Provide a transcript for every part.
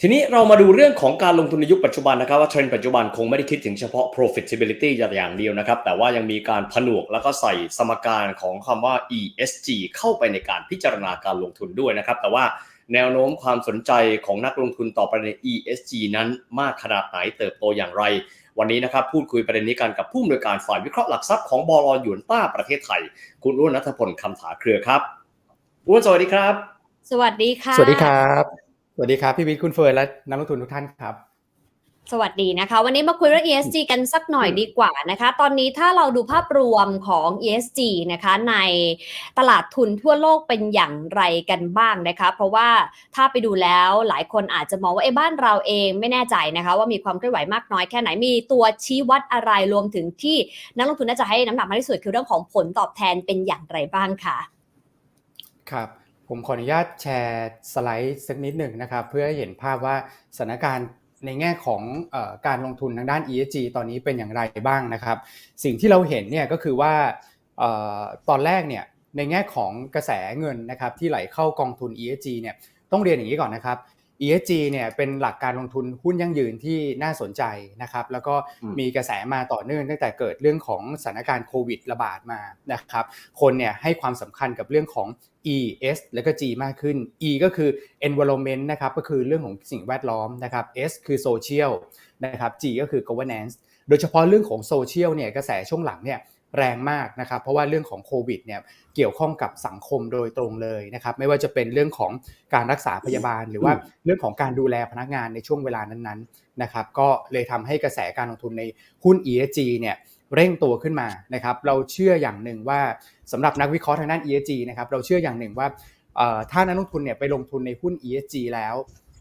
ทีนี้เรามาดูเรื่องของการลงทุนในยุคปัจจุบันนะครับว่าเทรนด์ปัจจุบันคงไม่ได้คิดถึงเฉพาะ profitability อย่างเดียวนะครับ แต่ว่ายังมีการผนวกแล้วก็ใส่สมการของคำว่า ESG เข้าไปในการพิจารณาการลงทุนด้วยนะครับ แต่ว่าแนวโน้มความสนใจของนักลงทุนต่อประเด็น ESG นั้นมากขนาดไหนเติบโตอย่างไร วันนี้นะครับพูดคุยประเด็นนี้กันกับผู้อำนวยการฝ่ายวิเคราะห์หลักทรัพย์ของบลหยวนต้าประเทศไทย คุณอ้วนนัทพลคำถาเครือครับอ้วนสวัสดีครับ สวัสดีค่ะสวัสดีครับ สวัสดีครับ พี่วิทย์คุณเฟิร์นและนักลงทุนทุกท่านครับ สวัสดีนะคะ วันนี้มาคุยเรื่อง ESG กันสักหน่อยดีกว่านะคะ ตอนนี้ถ้าเราดูภาพรวมของ ESG นะคะในตลาดทุนทั่วโลกเป็นอย่างไรกันบ้างนะคะ เพราะว่าถ้าไปดูแล้วหลายคนอาจจะมองว่าไอ้บ้านเราเองไม่แน่ใจนะคะ ว่ามีความเคลื่อนไหวมากน้อยแค่ไหนมีตัวชี้วัดอะไรรวมถึงที่นักลงทุนน่าจะให้น้ำหนักมากที่สุดคือเรื่องของผลตอบแทนเป็นอย่างไรบ้างค่ะครับ ผมขออนุญาตแชร์สไลด์สักนิดหนึ่งนะครับ เพื่อให้เห็นภาพว่าสถานการณ์ในแง่ของอการลงทุนทางด้าน ESG ตอนนี้เป็นอย่างไรบ้างนะครับ สิ่งที่เราเห็นเนี่ยก็คือว่าออตอนแรกเนี่ยในแง่ของกระแสเงินนะครับที่ไหลเข้ากองทุน ESG เนี่ยต้องเรียนอย่างนี้ก่อนนะครับ ESG เนี่ยเป็นหลักการลงทุนหุ้นยั่งยืนที่น่าสนใจนะครับ แล้วก็อืมมีกระแสมาต่อเนื่องตั้งแต่เกิดเรื่องของสถานการณ์โควิดระบาดมานะครับ คนเนี่ยให้ความสำคัญกับเรื่องของ E S แล้วก็ G มากขึ้น E ก็คือ environment นะครับ ก็คือเรื่องของสิ่งแวดล้อมนะครับ S คือ social นะครับ G ก็คือ governance โดยเฉพาะเรื่องของ social เนี่ยกระแสช่วงหลังเนี่ย แรงมากนะครับ เพราะว่าเรื่องของโควิดเนี่ยเกี่ยวข้องกับสังคมโดยตรงเลยนะครับ ไม่ว่าจะเป็นเรื่องของการรักษาพยาบาล หรือว่าเรื่องของการดูแลพนักงานในช่วงเวลานั้นๆนะครับ ก็เลยทำให้กระแสการลงทุนในหุ้น ESG เนี่ยเร่งตัวขึ้นมานะครับ เราเชื่ออย่างหนึ่งว่าสำหรับนักวิเคราะห์ทางด้าน ESG นะครับเราเชื่ออย่างหนึ่งว่าถ้านักลงทุนเนี่ยไปลงทุนในหุ้น ESG แล้ว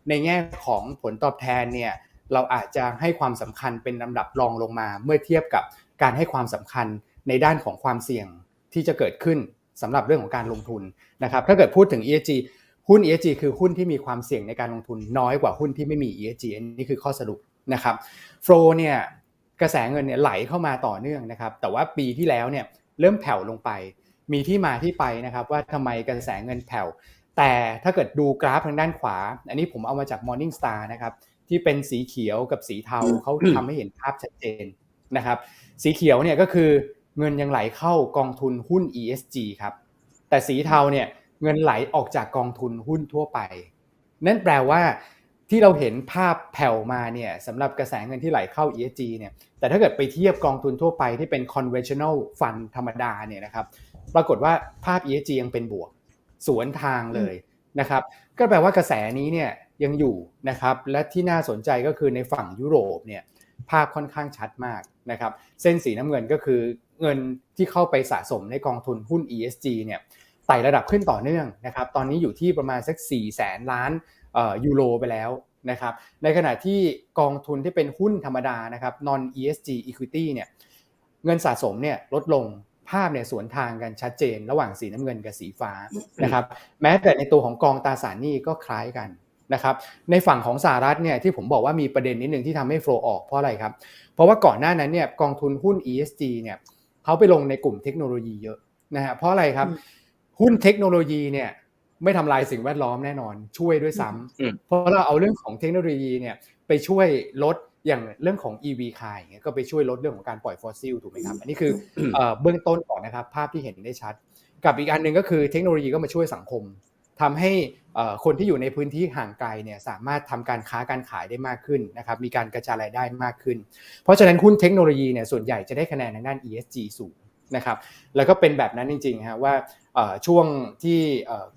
ในแง่ของผลตอบแทนเนี่ยเราอาจจะให้ความสำคัญเป็นลำดับรองลงมา เมื่อเทียบกับการให้ความสำคัญ ในด้านของความเสี่ยงที่จะเกิดขึ้นสำหรับเรื่องของการลงทุนนะครับ ถ้าเกิดพูดถึง ESG หุ้น ESG คือหุ้นที่มีความเสี่ยงในการลงทุนน้อยกว่าหุ้นที่ไม่มี ESG อันนี้คือข้อสรุปนะครับโฟลเนี่ยกระแสเงินเนี่ยไหลเข้ามาต่อเนื่องนะครับ แต่ว่าปีที่แล้วเนี่ยเริ่มแผ่วลงไป มีที่มาที่ไปนะครับ ว่าทำไมกระแสเงินแผ่ว แต่ถ้าเกิดดูกราฟทางด้านขวา อันนี้ผมเอามาจาก Morning Star นะครับที่เป็นสีเขียวกับสีเทาเขาทำให้เห็นภาพชัดเจนนะครับ สีเขียวเนี่ยก็คือ เงินยังไหลเข้ากองทุนหุ้น ESG ครับ แต่สีเทาเนี่ยเงินไหลออกจากกองทุนหุ้นทั่วไป นั่นแปลว่าที่เราเห็นภาพแผ่วมาเนี่ยสำหรับกระแสเงินที่ไหลเข้า ESG เนี่ย แต่ถ้าเกิดไปเทียบกองทุนทั่วไปที่เป็น conventional fund ธรรมดาเนี่ยนะครับ ปรากฏว่าภาพ ESG ยังเป็นบวก สวนทางเลยนะครับ ก็แปลว่ากระแสนี้เนี่ยยังอยู่นะครับ และที่น่าสนใจก็คือในฝั่งยุโรปเนี่ยภาพค่อนข้างชัดมากนะครับ เส้นสีน้ำเงินก็คือ เงินที่เข้าไปสะสมในกองทุนหุ้น ESG เนี่ยไต่ระดับขึ้นต่อเนื่องนะครับ ตอนนี้อยู่ที่ประมาณสัก4แสนล้านยูโรไปแล้วนะครับ ในขณะที่กองทุนที่เป็นหุ้นธรรมดานะครับ non ESG equity เนี่ยเงินสะสมเนี่ยลดลงภาพเนี่ยสวนทางกันชัดเจน ระหว่างสีน้ำเงินกับสีฟ้านะครับ แม้แต่ในตัวของกองตาสารหนี้ก็คล้ายกันนะครับ ในฝั่งของสหรัฐเนี่ยที่ผมบอกว่ามีประเด็นนิดหนึ่งที่ทำให้โฟลออกเพราะอะไรครับ เพราะว่าก่อนหน้านั้นเนี่ยกองทุนหุ้น ESG เนี่ย เขาไปลงในกลุ่มเทคโนโลยีเยอะนะฮะเพราะอะไรครับ หุ้นเทคโนโลยีเนี่ยไม่ทำลายสิ่งแวดล้อมแน่นอน ช่วยด้วยซ้อืมำเพราะเราเอาเรื่องของเทคโนโลยีเนี่ยไปช่วยลดอย่างเรื่องของ EV car อย่างเงี้ยก็ไปช่วยลดเรื่องของการปล่อยฟอสซิลถูกไหมครับ อันนี้คือเอ่อเบื้องต้นก่อนนะครับ ภาพที่เห็นได้ชัด กับอีกอันหนึ่งก็คือเทคโนโลยีก็มาช่วยสังคม ทำให้คนที่อยู่ในพื้นที่ห่างไกลเนี่ยสามารถทำการค้าการขายได้มากขึ้นนะครับมีการกระจายรายได้มากขึ้น เพราะฉะนั้นหุ้นเทคโนโลยีเนี่ยส่วนใหญ่จะได้คะแนนทางด้าน ESG สูงนะครับแล้วก็เป็นแบบนั้นจริงๆฮะว่าช่วงที่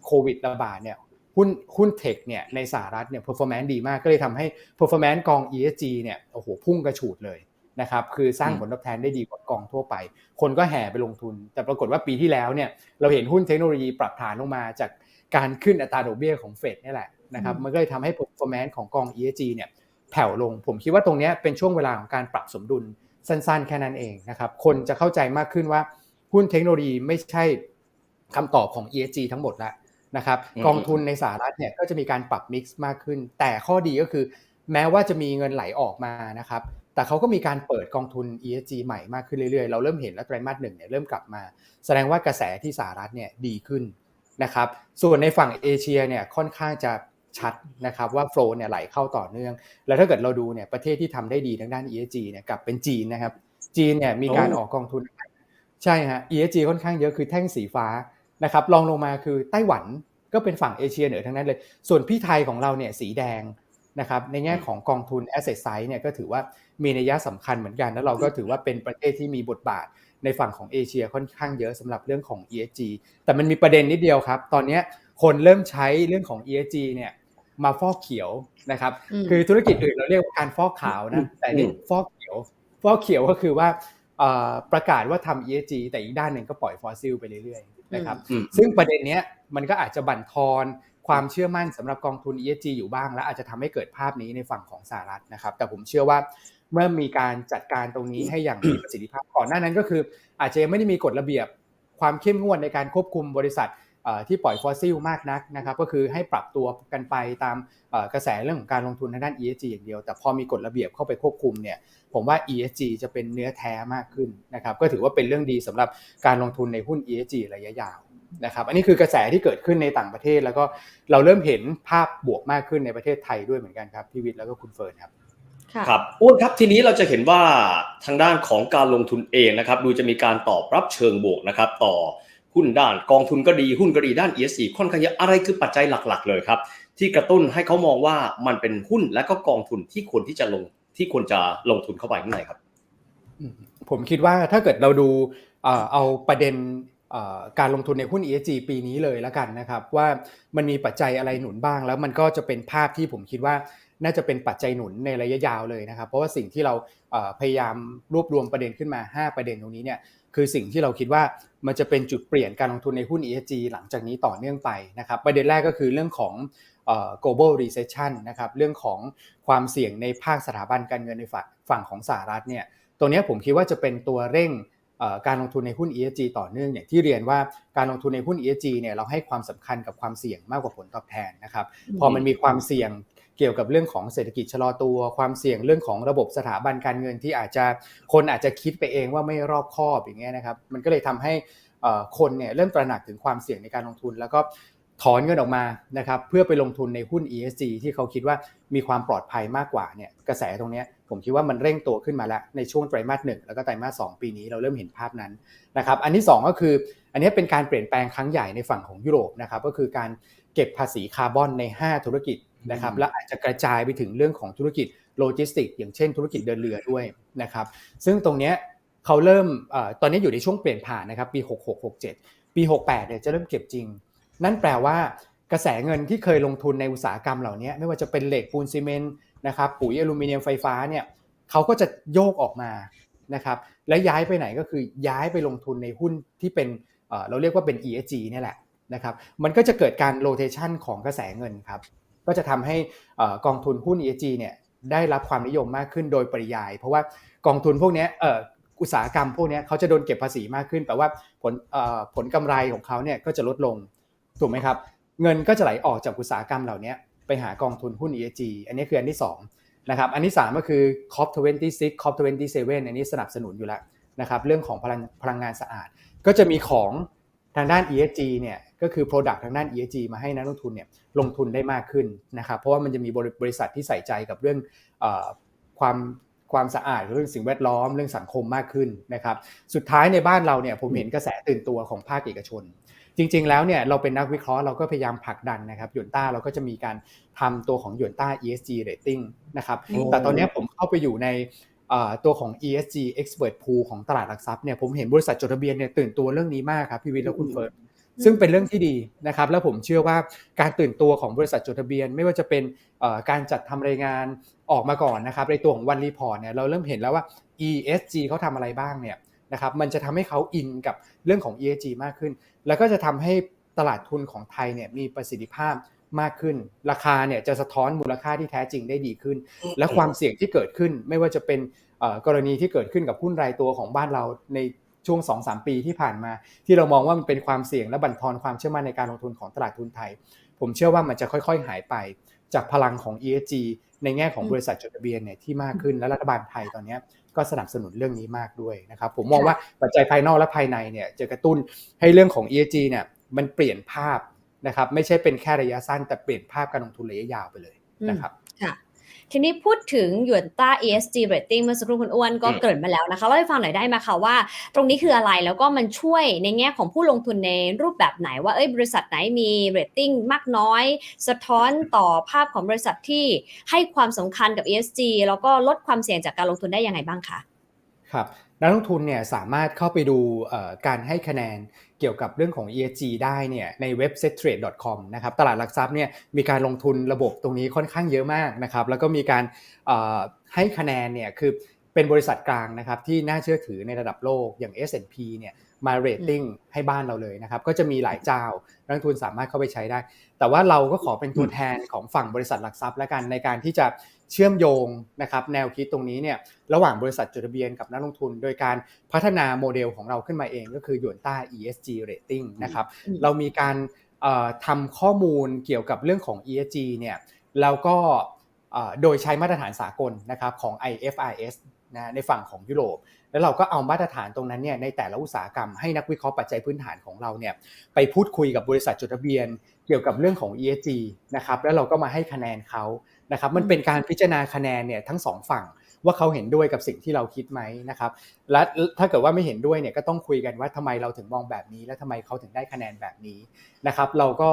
โควิดระบาดเนี่ยหุ้นหุ้นเทคเนี่ยในสหรัฐเนี่ย performance ดีมากก็เลยทำให้ performance กอง ESG เนี่ยโอ้โหพุ่งกระฉูดเลยนะครับคือสร้างผลตอบแทนได้ดีกว่ากองทั่วไป คนก็แห่ไปลงทุน แต่ปรากฏว่าปีที่แล้วเนี่ยเราเห็นหุ้นเทคโนโลยีปรับฐานลงมาจาก การขึ้นอัตราดอกเบี้ยของเฟดนี่แหละนะครับมันก็เลยทำให้ performance ของกอง ESG เนี่ยแผ่วลง ผมคิดว่าตรงเนี้ยเป็นช่วงเวลาของการปรับสมดุลสั้นๆ แค่นั้นเองนะครับคนจะเข้าใจมากขึ้นว่าหุ้นเทคโนโลยีไม่ใช่คำตอบของ ESG ทั้งหมดแล้วนะครับอืมกองทุนในสหรัฐเนี่ยก็จะมีการปรับมิกซ์มากขึ้น แต่ข้อดีก็คือ แม้ว่าจะมีเงินไหลออกมานะครับแต่เขาก็มีการเปิดกองทุน ESG ใหม่มากขึ้นเรื่อยๆ เราเริ่มเห็นแล้วไตรมาสหนึ่งเนี่ยเริ่มกลับมา แสดงว่ากระแสที่สหรัฐเนี่ยดีขึ้น นะครับ ส่วนในฝั่งเอเชียเนี่ยค่อนข้างจะชัดนะครับว่าโฟล์เนี่ยไหลเข้าต่อเนื่อง แล้วถ้าเกิดเราดูเนี่ยประเทศที่ทำได้ดีทางด้าน ESG เนี่ยกลับเป็นจีนนะครับ จีนเนี่ยมีการออกกองทุน ใช่ฮะ ESG ค่อนข้างเยอะคือแท่งสีฟ้านะครับรองลงมาคือไต้หวันก็เป็นฝั่งเอเชียเหนือทั้งนั้นเลย ส่วนพี่ไทยของเราเนี่ยสีแดงนะครับในแง่ของกองทุน asset size เนี่ยก็ถือว่ามีนัยสำคัญเหมือนกัน แล้วเราก็ถือว่าเป็นประเทศที่มีบทบาท ในฝั่งของเอเชียค่อนข้างเยอะสำหรับเรื่องของ ESG แต่มันมีประเด็นนิดเดียวครับ ตอนเนี้ยคนเริ่มใช้เรื่องของ ESG เนี่ยมาฟอกเขียวนะครับอืมคือธุรกิจอื่นเราเรียกว่าการฟอกขาวนะ แต่นี่อืมฟอกเขียว ฟอกเขียวก็คือว่าเอ่อประกาศว่าทำ ESG แต่อีกด้านหนึ่งก็ปล่อยฟอสซิลไปเรื่อยๆนะครับอืมซึ่งประเด็นเนี้ยมันก็อาจจะบั่นทอนความเชื่อมั่นสำหรับกองทุน ESG อยู่บ้าง และอาจจะทำให้เกิดภาพนี้ในฝั่งของสหรัฐนะครับ แต่ผมเชื่อว่า เมื่อมีการจัดการตรงนี้ให้อย่างมีประสิทธิภาพก่อนหน้านั้นก็คือ อาจจะยังไม่ได้มีกฎระเบียบความเข้มงวดในการควบคุมบริษัทเอ่อที่ปล่อยฟอสซิลมากนักนะครับก็คือให้ปรับตัวกันไปตามเอ่อกระแสเรื่องของการลงทุนทางด้าน ESG อย่างเดียว แต่พอมีกฎระเบียบเข้าไปควบคุมเนี่ยผมว่า ESG จะเป็นเนื้อแท้มากขึ้นนะครับก็ถือว่าเป็นเรื่องดีสำหรับการลงทุนในหุ้น ESG ระยะยาวนะครับอันนี้คือกระแสที่เกิดขึ้นในต่างประเทศ แล้วก็เราเริ่มเห็นภาพบวกมากขึ้นในประเทศไทยด้วยเหมือนกันครับพี่วิทย์แล้วก็คุณเฟิร์นครับ ค่ะครับอ้วนครับทีนี้เราจะเห็นว่าทางด้านของการลงทุนเองนะครับ ดูจะมีการตอบรับเชิงบวกนะครับ ต่อหุ้นด้านกองทุนก็ดีหุ้นก็ดีด้าน ESG ค่อนข้างเยอะอะไรคือปัจจัยหลัก ๆ เลยครับ ที่กระตุ้นให้เขามองว่ามันเป็นหุ้นและก็กองทุนที่ควรที่จะลงที่ควรจะลงทุนเข้าไปข้างในครับอืมผมคิดว่าถ้าเกิดเราดูเอ่อเอาประเด็นเอ่อการลงทุนในหุ้น ESG ปีนี้เลยแล้วกันนะครับ ว่ามันมีปัจจัยอะไรหนุนบ้าง แล้วมันก็จะเป็นภาพที่ผมคิดว่า น่าจะเป็นปัจจัยหนุนในระยะยาวเลยนะครับ เพราะว่าสิ่งที่เราเอ่อพยายามรวบรวมประเด็นขึ้นมา 5 ประเด็นตรงนี้เนี่ยคือสิ่งที่เราคิดว่ามันจะเป็นจุดเปลี่ยนการลงทุนในหุ้น ESG หลังจากนี้ต่อเนื่องไปนะครับ ประเด็นแรกก็คือเรื่องของเอ่อ global recession นะครับเรื่องของความเสี่ยงในภาคสถาบันการเงินในฝั่งฝั่งของสหรัฐเนี่ยตรงเนี้ยผมคิดว่าจะเป็นตัวเร่งเอ่อการลงทุนในหุ้น ESG ต่อเนื่องอย่างที่เรียนว่าการลงทุนในหุ้น ESG เนี่ยเราให้ความสำคัญกับความเสี่ยงมากกว่าผลตอบแทนนะครับอืมพอมันมีความเสี่ยง เกี่ยวกับเรื่องของเศรษฐกิจชะลอตัว ความเสี่ยงเรื่องของระบบสถาบันการเงินที่อาจจะคนอาจจะคิดไปเองว่าไม่รอบคอบอย่างเงี้ยนะครับ มันก็เลยทำให้คนเนี่ยเริ่มตระหนักถึงความเสี่ยงในการลงทุน แล้วก็ถอนเงินออกมานะครับเพื่อไปลงทุนในหุ้น ESG ที่เขาคิดว่ามีความปลอดภัยมากกว่าเนี่ยกระแสตรงเนี้ยผมคิดว่ามันเร่งตัวขึ้นมาแล้วในช่วงไตรมาสหนึ่งแล้วก็ไตรมาสสองปีนี้เราเริ่มเห็นภาพนั้นนะครับอันที่สองก็คือ อันนี้เป็นการเปลี่ยนแปลงครั้งใหญ่ในฝั่งของยุโรปนะครับก็คือการเก็บภาษีคาร์บอนใน 5 ธุรกิจ นะครับอืมและอาจจะกระจายไปถึงเรื่องของธุรกิจโลจิสติกส์อย่างเช่นธุรกิจเดินเรือด้วยนะครับซึ่งตรงเนี้ยเขาเริ่มเอ่อตอนนี้อยู่ในช่วงเปลี่ยนผ่านนะครับปี 66 67 ปี 68เนี่ยจะเริ่มเก็บจริง นั่นแปลว่ากระแสเงินที่เคยลงทุนในอุตสาหกรรมเหล่านี้ไม่ว่าจะเป็นเหล็กปูนซีเมนต์นะครับปุ๋ยอลูมิเนียมไฟฟ้าเนี่ยเขาก็จะโยกออกมานะครับและย้ายไปไหนก็คือย้ายไปลงทุนในหุ้นที่เป็นเอ่อเราเรียกว่าเป็น ESG เนี่ยแหละนะครับมันก็จะเกิดการโ o เ a ชันของกระแสเงินครับ ก็จะทำให้กองทุนหุ้น ESG เนี่ยได้รับความนิยมมากขึ้นโดยปริยาย เพราะว่ากองทุนพวกเนี้ยอุตสาหกรรมพวกเนี้ยเขาจะโดนเก็บภาษีมากขึ้นแปลว่าผลผลกำไรของเขาเนี่ยก็จะลดลงถูกไหมครับ เงินก็จะไหลออกจากอุตสาหกรรมเหล่านี้ไปหากองทุนหุ้น ESG อันนี้คืออันที่2นะครับอันที่ 3 ก็คือ COP26 COP27 อันนี้สนับสนุนอยู่แล้วนะครับเรื่องของพลังพลังงานสะอาด ก็จะมีของ ทางด้าน ESG เนี่ยก็คือ Product ทางด้าน ESG มาให้นักลงทุนเนี่ยลงทุนได้มากขึ้นนะครับเพราะว่ามันจะมีบริบริษัทที่ใส่ใจกับเรื่องเออความความสะอาดเรื่องสิ่งแวดล้อมเรื่องสังคมมากขึ้นนะครับสุดท้ายในบ้านเราเนี่ยผมเห็นกระแสตื่นตัวของภาคเอกชน จริง ๆ แล้วเนี่ยเราเป็นนักวิเคราะห์เราก็พยายามผลักดันนะครับหยวนต้าเราก็จะมีการทำตัวของหยวนต้า ESG rating นะครับโอ้แต่ตอนเนี้ยผมเข้าไปอยู่ในเอ่อ ตัวของ ESG expert pool ของตลาดหลักทรัพย์เนี่ยผมเห็นบริษัทจดทะเบียนเนี่ยตื่นตัวเรื่องนี้มากครับพี่วิทย์และคุณเฟิร์นซึ่งเป็นเรื่องที่ดีนะครับแล้วผมเชื่อว่าการตื่นตัวของบริษัทจดทะเบียน ไม่ว่าจะเป็นเอ่อการจัดทำรายงานออกมาก่อนนะครับในตัวของวันรีพอร์ตเนี่ยเราเริ่มเห็นแล้วว่า ESG เขาทำอะไรบ้างเนี่ยนะครับมันจะทำให้เขาอินกับเรื่องของ ESG มากขึ้น แล้วก็จะทำให้ตลาดทุนของไทยเนี่ยมีประสิทธิภาพ มากขึ้น ราคาเนี่ยจะสะท้อนมูลค่าที่แท้จริงได้ดีขึ้น และความเสี่ยงที่เกิดขึ้นไม่ว่าจะเป็นเอ่อกรณีที่เกิดขึ้นกับหุ้นรายตัวของบ้านเราในช่วง 2-3 ปีที่ผ่านมา ที่เรามองว่ามันเป็นความเสี่ยงและบั่นทอนความเชื่อมั่นในการลงทุนของตลาดทุนไทย ผมเชื่อว่ามันจะค่อยๆ หายไป จากพลังของ ESG ในแง่ของบริษัทจดทะเบียนเนี่ยที่มากขึ้นและรัฐบาลไทยตอนเนี้ยก็สนับสนุนเรื่องนี้มากด้วยนะครับผมมองว่าปัจจัยภายนอกและภายในเนี่ยจะกระตุ้นให้เรื่องของ ESG เนี่ยมันเปลี่ยนภาพ นะครับไม่ใช่เป็นแค่ระยะสั้นแต่เปลี่ยนภาพการลงทุนระยะยาวไปเลยนะครับค่ะทีนี้พูดถึงหยวนต้า ESG rating เมื่อสักครู่คุณอ้วนก็อืมเกริ่นมาแล้วนะคะเล่าให้ฟังหน่อยได้ไหมคะว่า ตรงนี้คืออะไรแล้วก็มันช่วยในแง่ของผู้ลงทุนในรูปแบบไหนว่าเอ้ยบริษัทไหนมี rating มากน้อย สะท้อนต่อภาพของบริษัทที่ให้ความสำคัญกับ ESG แล้วก็ลดความเสี่ยงจากการลงทุนได้ยังไงบ้างคะครับนักลงทุนเนี่ยสามารถเข้าไปดูเอ่อการให้คะแนน เกี่ยวกับเรื่องของ ESG ได้เนี่ยในเว็บ settrade.com นะครับตลาดหลักทรัพย์เนี่ยมีการลงทุนระบบตรงนี้ค่อนข้างเยอะมากนะครับแล้วก็มีการให้คะแนนเนี่ยคือเป็นบริษัทกลางนะครับที่น่าเชื่อถือในระดับโลกอย่าง S&P เนี่ยมาเรตติ้งให้บ้านเราเลยนะครับก็จะมีหลายเจ้านักลงทุนสามารถเข้าไปใช้ได้ แต่ว่าเราก็ขอเป็นตัวแทนของฝั่งบริษัทหลักทรัพย์และกันในการที่จะ เชื่อมโยงนะครับแนวคิดตรงนี้เนี่ยระหว่างบริษัทจดทะเบียนกับนักลงทุน โดยการพัฒนาโมเดลของเราขึ้นมาเองก็คือหยวนต้า ESG rating นะครับอืมเรามีการเอ่อทำข้อมูลเกี่ยวกับเรื่องของ ESG เนี่ยแล้วก็เอ่อโดยใช้มาตรฐานสากลนะครับของ IFRS นะในฝั่งของยุโรป แล้วเราก็เอามาตรฐานตรงนั้นเนี่ยในแต่ละอุตสาหกรรมให้นักวิเคราะห์ปัจจัยพื้นฐานของเราเนี่ยไปพูดคุยกับบริษัทจดทะเบียน เกี่ยวกับเรื่องของ ESG นะครับแล้วเราก็มาให้คะแนนเขา นะครับมันเป็นการพิจารณาคะแนนเนี่ยทั้งสองฝั่งว่าเขาเห็นด้วยกับสิ่งที่เราคิดไหมนะครับและถ้าเกิดว่าไม่เห็นด้วยเนี่ยก็ต้องคุยกันว่าทำไมเราถึงมองแบบนี้ และทำไมเขาถึงได้คะแนนแบบนี้นะครับเราก็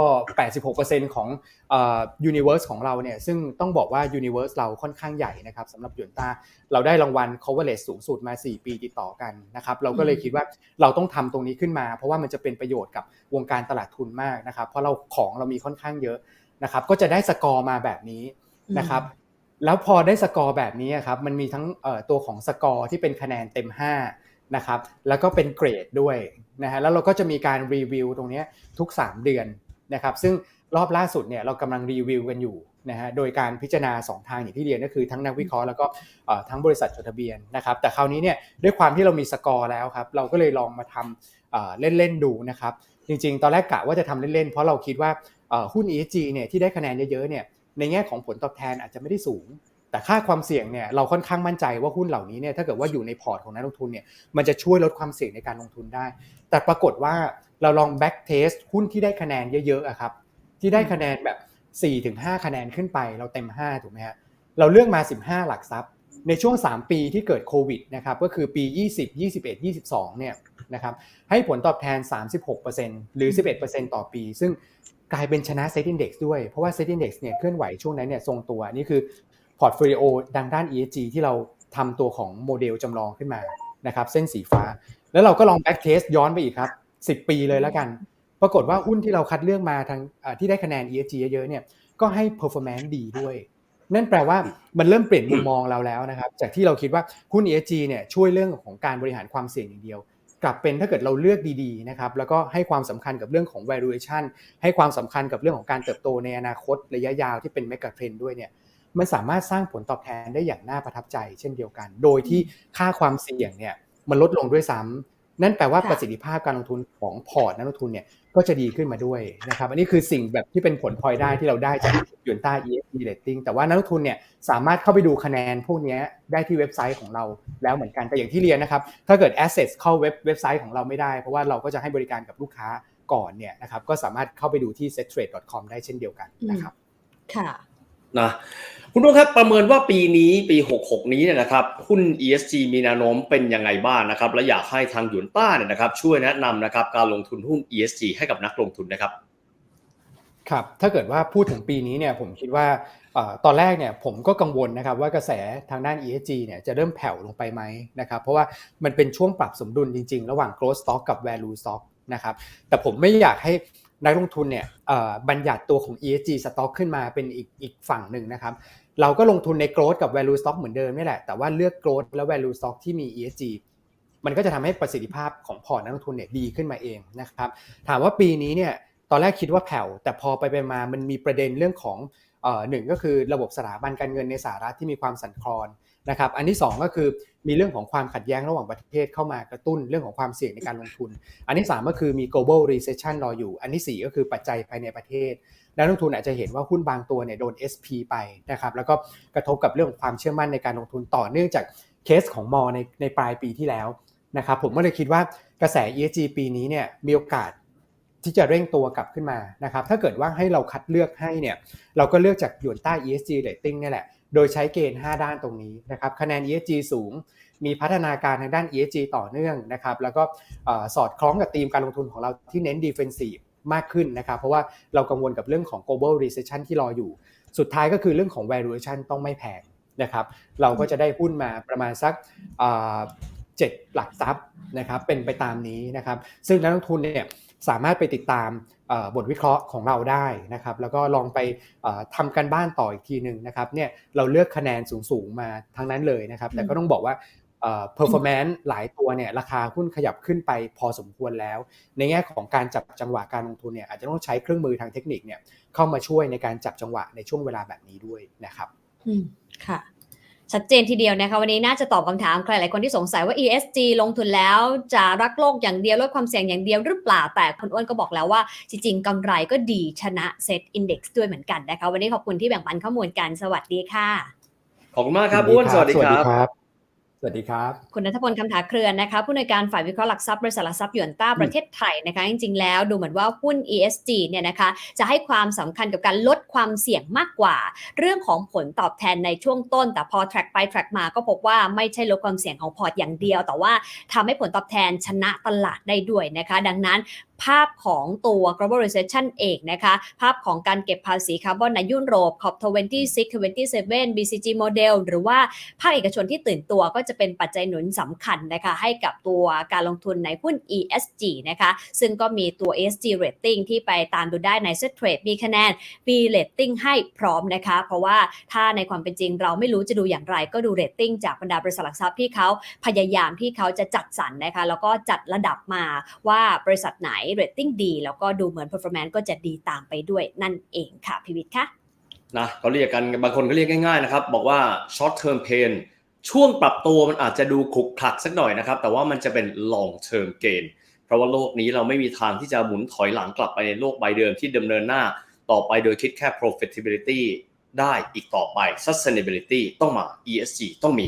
86%ของเอ่อ universe ของเราเนี่ยซึ่งต้องบอกว่า universe เราค่อนข้างใหญ่นะครับสำหรับยวนตาเราได้รางวัล coverage สูงสุดมา 4 ปีติดต่อกันนะครับเราก็เลยคิดว่าเราต้องทำตรงนี้ขึ้นมา เพราะว่ามันจะเป็นประโยชน์กับวงการตลาดทุนมากนะครับเพราะเราของเรามีค่อนข้างเยอะนะครับก็จะได้สกอร์มาแบบนี้ นะครับแล้วพอได้สกอร์แบบนี้ครับมันมีทั้งเอ่อตัวของสกอร์ที่เป็นคะแนนเต็ม 5 นะครับแล้วก็เป็นเกรดด้วยนะฮะแล้วเราก็จะมีการรีวิวตรงเนี้ยทุก 3 เดือนนะครับซึ่งรอบล่าสุดเนี่ยเรากำลังรีวิวกันอยู่นะฮะโดยการพิจารณา 2 ทางอย่างที่เรียนก็คือทั้งนักวิเคราะห์แล้วก็เอ่อทั้งบริษัทจดทะเบียนนะครับแต่คราวนี้เนี่ยด้วยความที่เรามีสกอร์แล้วครับเราก็เลยลองมาทำเอ่อเล่นๆดูนะครับจริงๆ ตอนแรกกะว่าจะทำเล่นๆ เพราะเราคิดว่าเอ่อหุ้น ESG เนี่ยที่ได้คะแนนเยอะๆเนี่ย ในแง่ของผลตอบแทนอาจจะไม่ได้สูง แต่ค่าความเสี่ยงเนี่ยเราค่อนข้างมั่นใจว่าหุ้นเหล่านี้เนี่ยถ้าเกิดว่าอยู่ในพอร์ตของนักลงทุนเนี่ยมันจะช่วยลดความเสี่ยงในการลงทุนได้ แต่ปรากฏว่าเราลอง back test หุ้นที่ได้คะแนนเยอะๆอะครับที่ได้คะแนนแบบ4-5คะแนนขึ้นไปเราเต็ม 5 ถูกไหมฮะเราเลือกมา 15 หลักทรัพย์ ในช่วง 3 ปีที่เกิดโควิดนะครับก็คือปี 20 21 22เนี่ยนะครับให้ผลตอบแทน 36%หรือ 11%ต่อปี ซึ่ง กลายเป็นชนะ Set Index ด้วยเพราะว่า Set Index เนี่ยเคลื่อนไหวช่วงนั้นเนี่ยทรงตัวนี่คือพอร์ตโฟลิโอดังด้าน ESG ที่เราทำตัวของโมเดลจำลองขึ้นมานะครับเส้นสีฟ้า แล้วเราก็ลอง back test ย้อนไปอีกครับ 10 ปีเลยแล้วกัน ปรากฏว่าหุ้นที่เราคัดเลือกมาทางที่ได้คะแนน ESG เยอะๆเนี่ยก็ให้ performance ดีด้วย นั่นแปลว่ามันเริ่มเปลี่ยนมุมมองเราแล้วนะครับ จากที่เราคิดว่าหุ้น ESG เนี่ยช่วยเรื่องของการบริหารความเสี่ยงอย่างเดียว กลับเป็นถ้าเกิดเราเลือกดีๆนะครับแล้วก็ให้ความสำคัญกับเรื่องของ valuation ให้ความสำคัญกับเรื่องของการเติบโตในอนาคตระยะยาวที่เป็น mega trend ด้วยเนี่ยมันสามารถสร้างผลตอบแทนได้อย่างน่าประทับใจเช่นเดียวกัน โดยที่ค่าความเสี่ยงเนี่ยมันลดลงด้วยซ้ำ นั่นแปลว่าค่ะประสิทธิภาพการลงทุนของพอร์ตนักลงทุนเนี่ยก็จะดีขึ้นมาด้วยนะครับอันนี้คือสิ่งแบบที่เป็นผลพลอยได้ที่เราได้จากยวนต้า ESG rating แต่ว่านักลงทุนเนี่ยสามารถเข้าไปดูคะแนนพวกเนี้ยได้ที่เว็บไซต์ของเราแล้วเหมือนกันแต่อย่างที่เรียนนะครับถ้าเกิด assets เข้าเว็บเว็บไซต์ของเราไม่ได้ เพราะว่าเราก็จะให้บริการกับลูกค้าก่อนเนี่ยนะครับก็สามารถเข้าไปดูที่ settrade.com ได้เช่นเดียวกันนะครับค่ะนะ คุณผู้ชมครับประเมินว่าปีนี้ปี 66 นี้เนี่ยนะครับหุ้น ESG มีแนวโน้มเป็นยังไงบ้างนะครับ และอยากให้ทางหยวนต้าเนี่ยนะครับ ช่วยแนะนำนะครับการลงทุนหุ้น ESG ให้กับนักลงทุนนะครับครับถ้าเกิดว่าพูดถึงปีนี้เนี่ยผมคิดว่าตอนแรกเนี่ยผมก็กังวลนะครับว่ากระแสทางด้าน ESG เนี่ยจะเริ่มแผ่วลงไปไหมนะครับเพราะว่ามันเป็นช่วงปรับสมดุลจริง ๆ ระหว่าง growth stock กับ value stock นะครับแต่ผมไม่อยากให้นักลงทุนเนี่ยบัญญัติตัวของ ESG stock ขึ้นมาเป็นอีกอีกฝั่งหนึ่งนะครับ เราก็ลงทุนใน growth กับ value stock เหมือนเดิมนี่แหละ แต่ว่าเลือก growth และ value stock ที่มี ESG มันก็จะทำให้ประสิทธิภาพของพอร์ตนักลงทุนเนี่ยดีขึ้นมาเองนะครับ ถามว่าปีนี้เนี่ยตอนแรกคิดว่าแผ่ว แต่พอไปไปมามันมีประเด็นเรื่องของเอ่อหนึ่งก็คือระบบสถาบันการเงินในสหรัฐที่มีความสั่นคลอน นะครับอันที่สองก็คือมีเรื่องของความขัดแย้งระหว่างประเทศเข้ามากระตุ้นเรื่องของความเสี่ยงในการลงทุน อันที่สามก็คือมี global recession รออยู่ อันที่สี่ก็คือปัจจัยภายในประเทศนักลงทุนอาจจะเห็นว่าหุ้นบางตัวเนี่ยโดน SP ไปนะครับแล้วก็กระทบกับเรื่องของความเชื่อมั่นในการลงทุนต่อเนื่องจากเคสของมอในในปลายปีที่แล้วนะครับผมก็เลยคิดว่ากระแส ESG ปีนี้เนี่ยมีโอกาสที่จะเร่งตัวกลับขึ้นมานะครับถ้าเกิดว่าให้เราคัดเลือกให้เนี่ยเราก็เลือกจากหยวนต้า ESG rating นี่แหละ โดยใช้เกณฑ์ 5 ด้านตรงนี้นะครับคะแนน ESG สูง มีพัฒนาการทางด้าน ESG ต่อเนื่องนะครับแล้วก็สอดคล้องกับธีมการลงทุนของเราที่เน้น defensive มากขึ้นนะครับเพราะว่าเรากังวลกับเรื่องของ global recession ที่รออยู่ สุดท้ายก็คือเรื่องของ valuation ต้องไม่แพงนะครับเราก็จะได้หุ้นมาประมาณสักเอ่อเจ็ดหลักทรัพย์นะครับเป็นไปตามนี้นะครับซึ่งนักลงทุนเนี่ย สามารถไปติดตามเอ่อบทวิเคราะห์ของเราได้นะครับ แล้วก็ลองไปเอ่อทำกันบ้านต่ออีกทีหนึ่งนะครับเนี่ยเราเลือกคะแนนสูงๆมาทั้งนั้นเลยนะครับ แต่ก็ต้องบอกว่าเอ่อ performance หลายตัวเนี่ยราคาหุ้นขยับขึ้นไปพอสมควรแล้ว ในแง่ของการจับจังหวะการลงทุนเนี่ยอาจจะต้องใช้เครื่องมือทางเทคนิคเนี่ยเข้ามาช่วยในการจับจังหวะในช่วงเวลาแบบนี้ด้วยนะครับ อืมค่ะ ชัดเจนทีเดียวนะคะวันนี้น่าจะตอบคำถามใครหลายคนที่สงสัยว่า ESG ลงทุนแล้วจะรักโลกอย่างเดียวลดความเสี่ยงอย่างเดียวหรือเปล่า แต่คุณอ้วนก็บอกแล้วว่า จริง ๆกำไรก็ดีชนะเซ็ตอินดี x ด้วยเหมือนกันนะคะวันนี้ขอบคุณที่แบ่งปันข้อมูลกันสวัสดีค่ะ ขอบคุณมากครับอ้วนสวัสดีครับ สวัสดีครับ คุณนัทพลคำถาเครือนนะคะ ผู้ในวยการฝ่ายวิเคราะห์หลักทรัพย์บริษัทหลักทรัพย์หยวนต้าประเทศไทยนะคะ จริงๆ แล้วดูเหมือนว่าหุ้น ESG เนี่ยนะคะ จะให้ความสำคัญกับการลดความเสี่ยงมากกว่า เรื่องของผลตอบแทนในช่วงต้น แต่พอ track ไป track มาก็พบว่าไม่ใช่ลดความเสี่ยงของพอร์ตอย่างเดียว แต่ว่าทำให้ผลตอบแทนชนะตลาดได้ด้วยนะคะ ดังนั้นภาพของตัว global recession เองนะคะ ภาพของการเก็บภาษีคาร์บอนในยุโรป COP 26 27 BCG model หรือว่าภาคเอกชนที่ตื่นตัวก็จะเป็นปัจจัยหนุนสำคัญนะคะให้กับตัวการลงทุนในหุ้น ESG นะคะซึ่งก็มีตัว ESG rating ที่ไปตามดูได้ใน Set Trade มีคะแนน B rating ให้พร้อมนะคะ เพราะว่าถ้าในความเป็นจริงเราไม่รู้จะดูอย่างไร ก็ดู rating จากบรรดาบริษัทหลักทรัพย์ที่เขาพยายามที่เขาจะจัดสรรนะคะแล้วก็จัดระดับมาว่าบริษัทไหน rating ดี แล้วก็ดูเหมือน performance ก็จะดีตามไปด้วยนั่นเองค่ะพิวิทย์ค่ะนะเขาเรียกกันบางคนก็เรียกง่ายๆนะครับ บอกว่า short term pain ช่วงปรับตัวมันอาจจะดูขลุกขลักสักหน่อยนะครับ แต่ว่ามันจะเป็น long term gain เพราะว่าโลกนี้เราไม่มีทางที่จะหมุนถอยหลังกลับไปในโลกใบเดิมที่ดำเนินหน้าต่อไปโดยคิดแค่ profitability ได้อีกต่อไป sustainability ต้องมา ESG ต้องมี